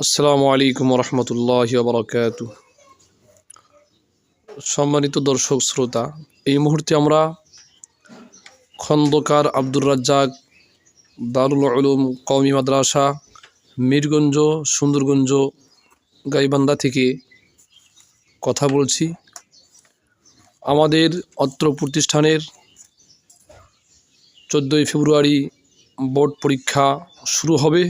আসসালামু আলাইকুম রহমতুল্লাহ বরকাত সম্মানিত দর্শক শ্রোতা, এই মুহূর্তে আমরা খন্দকার আব্দুর রাজ্জাক দারুল উলুম কওমি মাদ্রাসা, মিরগঞ্জ, সুন্দরগঞ্জ, গাইবান্ধা থেকে কথা বলছি। আমাদের অত্র প্রতিষ্ঠানের চোদ্দোই ফেব্রুয়ারি বোর্ড পরীক্ষা শুরু হবে।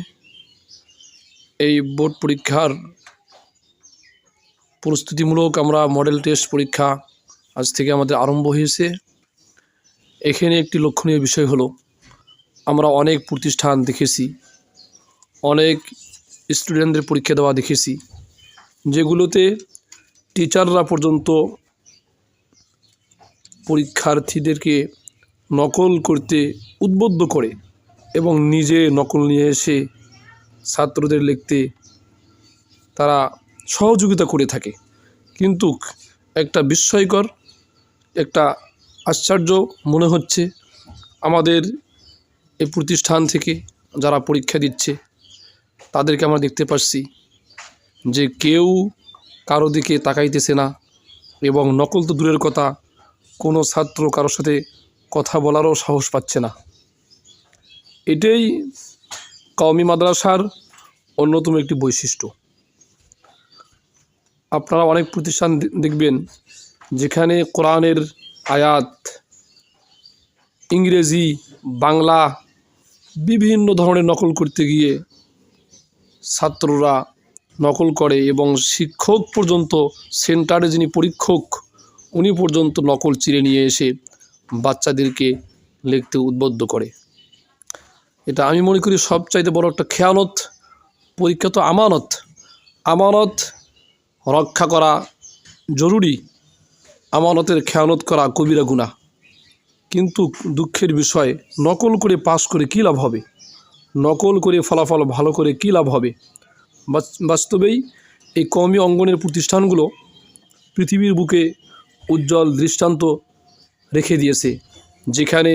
এই বোর্ড পরীক্ষার প্রস্তুতিমূলক আমরা মডেল টেস্ট পরীক্ষা আজ থেকে আমাদের আরম্ভ হয়েছে। এখানে একটি লক্ষণীয় বিষয় হলো, আমরা অনেক প্রতিষ্ঠান দেখেছি, অনেক স্টুডেন্টদের পরীক্ষা দেওয়া দেখেছি, যেগুলোতে টিচাররা পর্যন্ত পরীক্ষার্থীদেরকে নকল করতে উদ্বুদ্ধ করে এবং নিজে নকল নিয়ে এসে ছাত্রদের লিখতে তারা সহযোগিতা করে থাকে। কিন্তু একটা বিস্ময়কর, একটা আশ্চর্য মনে হচ্ছে আমাদের এই প্রতিষ্ঠান থেকে যারা পরীক্ষা দিচ্ছে, তাদেরকে আমরা দেখতে পাচ্ছি যে কেউ কারও দিকে তাকাইতেছে না এবং নকল তো দূরের কথা, কোনো ছাত্র কারোর সাথে কথা বলারও সাহস পাচ্ছে না। এটাই কওমি মাদ্রাসার অন্যতম একটি বৈশিষ্ট্য। আপনারা অনেক প্রতিষ্ঠান দেখবেন যেখানে কোরআনের আয়াত, ইংরেজি, বাংলা বিভিন্ন ধরনের নকল করতে গিয়ে ছাত্ররা নকল করে এবং শিক্ষক পর্যন্ত, সেন্টারে যিনি পরীক্ষক, উনি পর্যন্ত নকল চিরে নিয়ে এসে বাচ্চাদেরকে লিখতে উদ্বুদ্ধ করে। এটা আমি মনে করি সবচাইতে বড় একটা খেয়ানত, পরীক্ষা তো আমানত। আমানত রক্ষা করা জরুরি। আমানতের খেয়ানত করা কবিরা গুণা কিন্তু দুঃখের বিষয়, নকল করে পাশ করে কী লাভ হবে? নকল করে ফলাফল ভালো করে কী লাভ হবে? বাস্তবেই এই কমি অঙ্গনের প্রতিষ্ঠানগুলো পৃথিবীর বুকে উজ্জ্বল দৃষ্টান্ত রেখে দিয়েছে, যেখানে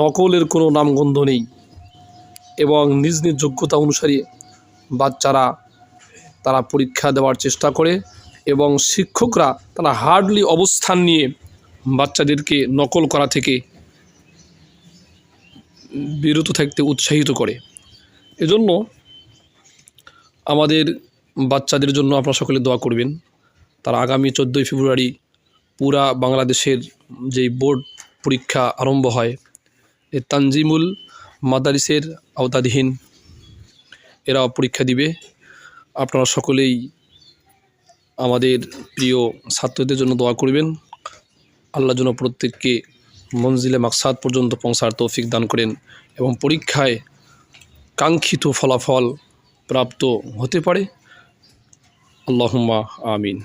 নকলের কোনো নামগন্ধ নেই। এবং নিজ নিজ যোগ্যতা অনুসারে বাচ্চারা তারা পরীক্ষা দেওয়ার চেষ্টা করে এবং শিক্ষকরা তারা হার্ডলি অবস্থান নিয়ে বাচ্চাদেরকে নকল করা থেকে বিরত থাকতে উৎসাহিত করে। এজন্য আমাদের বাচ্চাদের জন্য আপনারা সকলে দোয়া করবেন। তারা আগামী চোদ্দোই ফেব্রুয়ারি পুরা বাংলাদেশের যেই বোর্ড পরীক্ষা আরম্ভ হয়, এ তানজিমুল মাদারিসের আওতাধীন। এরা পরীক্ষা দিবে। আপনারা সকলেই আমাদের প্রিয় ছাত্রদের জন্য দোয়া করবেন। আল্লাহ যেন প্রত্যেককে মঞ্জিলে মাকসাদ পর্যন্ত পৌঁছার তৌফিক দান করেন এবং পরীক্ষায় কাঙ্ক্ষিত ফলাফল প্রাপ্ত হতে পারে। আল্লাহুম্মা আমিন।